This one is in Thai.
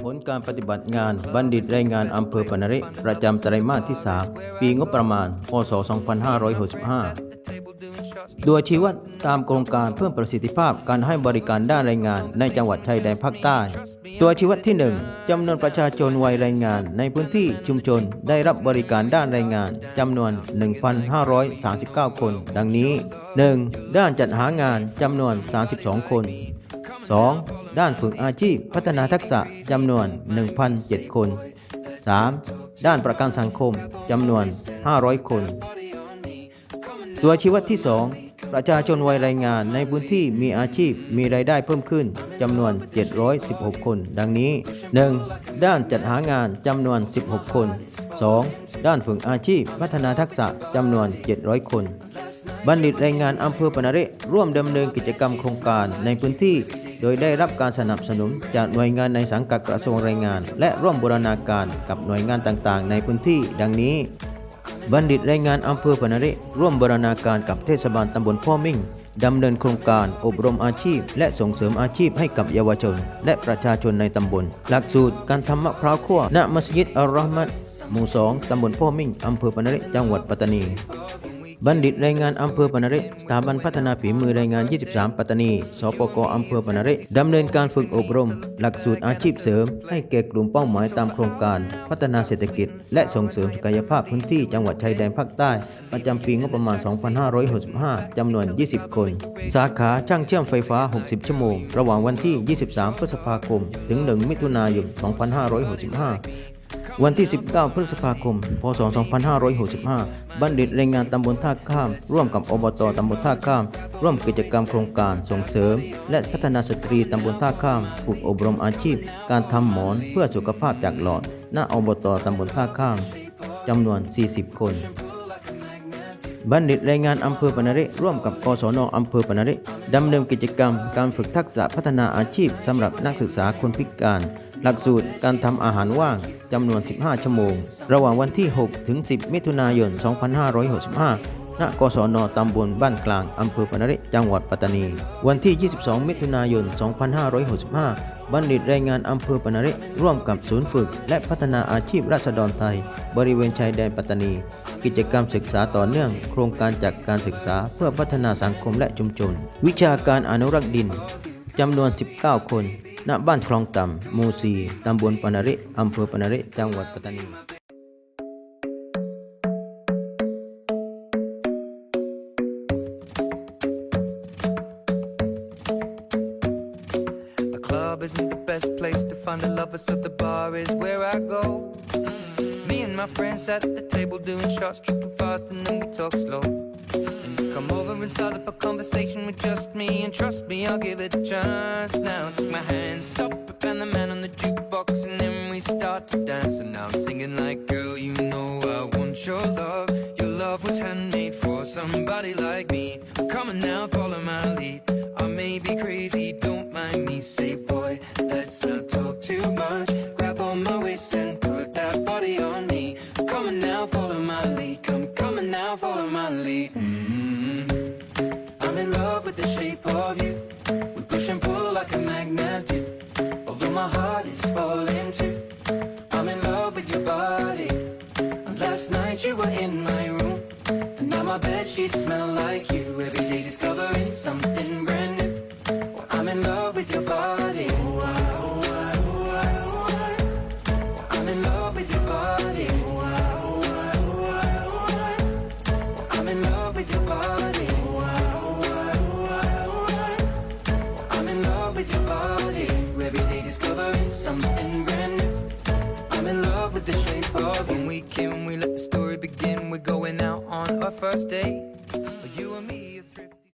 ผลการปฏิบัติงานบัณฑิตรายงานอำเภอปนริประจำไตรมาสที่ 3 ปีงบประมาณ พศ 2565 โดยชี้วัดตามโครงการเพิ่มประสิทธิภาพการให้บริการด้านแรงงานในจังหวัดชายแดนภาคใต้ ตัวชี้วัดที่ 1จำนวนประชาชนวัยแรงงานในพื้นที่ชุมชนได้รับบริการด้านแรงงานจำนวน 1,539 คน ดังนี้ 1. ด้านจัดหางานจำนวน 32 คน 2. ด้านฝึกอาชีพพัฒนาทักษะจำนวน 1,007 คน 3. ด้านประกันสังคมจำนวน 500 คน ตัวชี้วัดที่ 2 ประชาชนวัยแรงงานในพื้นที่มีอาชีพมีรายได้เพิ่มขึ้นจำนวน 716 คน ดังนี้ 1. ด้านจัดหางานจำนวน 16 คน 2. ด้านฝึกอาชีพพัฒนาทักษะจำนวน 700 คนบัณฑิตแรงงานอำเภอปนเรร่วมดำเนินกิจกรรมโครงการในพื้นที่ โดยได้รับการสนับสนุนจากหน่วยงานในสังกัดกระทรวงแรงงาน และร่วมบูรณาการกับหน่วยงานต่างๆ ในพื้นที่ดังนี้ บัณฑิตแรงงานอำเภอปนระร่วมบูรณาการกับเทศบาลตำบลพ่อมิ่งดำเนินโครงการอบรมอาชีพ และส่งเสริมอาชีพให้กับเยาวชน และประชาชนในตำบล หลักสูตรการทำมะพร้าวคั่วณมัสยิดอัลรอฮ์มัดหมู่สองตำบลพ่อมิ่ง อำเภอปนระจังหวัดปัตตานี บัณฑิตแรงงานอำเภอปนเรสถาบันพัฒนาฝีมือแรงงาน 23 ปัตตานี สปกอำเภอปนเรดำเนินการฝึกอบรม หลักสูตรอาชีพเสริม ให้แก่กลุ่มเป้าหมายตามโครงการ พัฒนาเศรษฐกิจ และส่งเสริมศักยภาพพื้นที่จังหวัดชายแดนภาคใต้ ประจำปีงบประมาณ 2565 จำนวน 20 คน สาขาช่างเชื่อมไฟฟ้า 60 ชั่วโมง ระหว่างวันที่ 23 พฤษภาคม ถึง 1 มิถุนายน 2565 วันที่ 19 พฤษภาคม พศ 2565 บัณฑิตแรงงานตำบลท่าข้าม ร่วมกับอบตตำบลท่าข้าม ร่วมกิจกรรมโครงการส่งเสริม และพัฒนาสตรีตำบลท่าข้ามฝึกอบรมอาชีพ การทำหมอนเพื่อสุขภาพจากหลอด ณ อบตตำบลท่าข้ามจำนวน 40 คน บัณฑิตแรงงานอำเภอปนระร่วมกับกศนอำเภอปนระดำเนินกิจกรรม การฝึกทักษะพัฒนาอาชีพสำหรับนักศึกษาคนพิการ หลักสูตรการทำอาหารว่างจำนวน 15 ชั่วโมง ระหว่างวันที่ 6 ถึง 10 มิถุนายน 2565 ณ กศนตำบลบ้านกลาง อำเภอปนระจังหวัดปัตตานี วันที่ 22 มิถุนายน 2565 บัณฑิตแรงงานอำเภอปนระร่วมกับศูนย์ฝึก และพัฒนาอาชีพราษฎรไทย บริเวณชายแดนปัตตานี กิจกรรมศึกษาต่อเนื่อง โครงการจากการศึกษาเพื่อพัฒนาสังคมและชุมชน วิชาการอนุรักษ์ดินจำนวน 19 คน ณ บ้านคลองต่ำหมู่สีตำบลปนเระอำเภอปนเระจังหวัดปัตตานี The club isn't the best place to find the lovers, so the bar is where I go. Mm. Me and my friends at the table doing shots, tripping fast, and then we talk slow. Come over and start up a conversation with just me, and trust me, I'll give it a chance. Now take my hand, stop it, and the man on the jukebox, and then we start to dance. And now I'm singing like, girl, you know I want your love. Your love was handmade for somebody like me. Come on now, follow my lead. Shape of you. We push and pull like a magnet do. Although my heart is falling too. I'm in love with your body. And last night you were in my room. And now my bed sheets smell like you. Every day discovering something brand When we let the story begin. We're going out on our first date.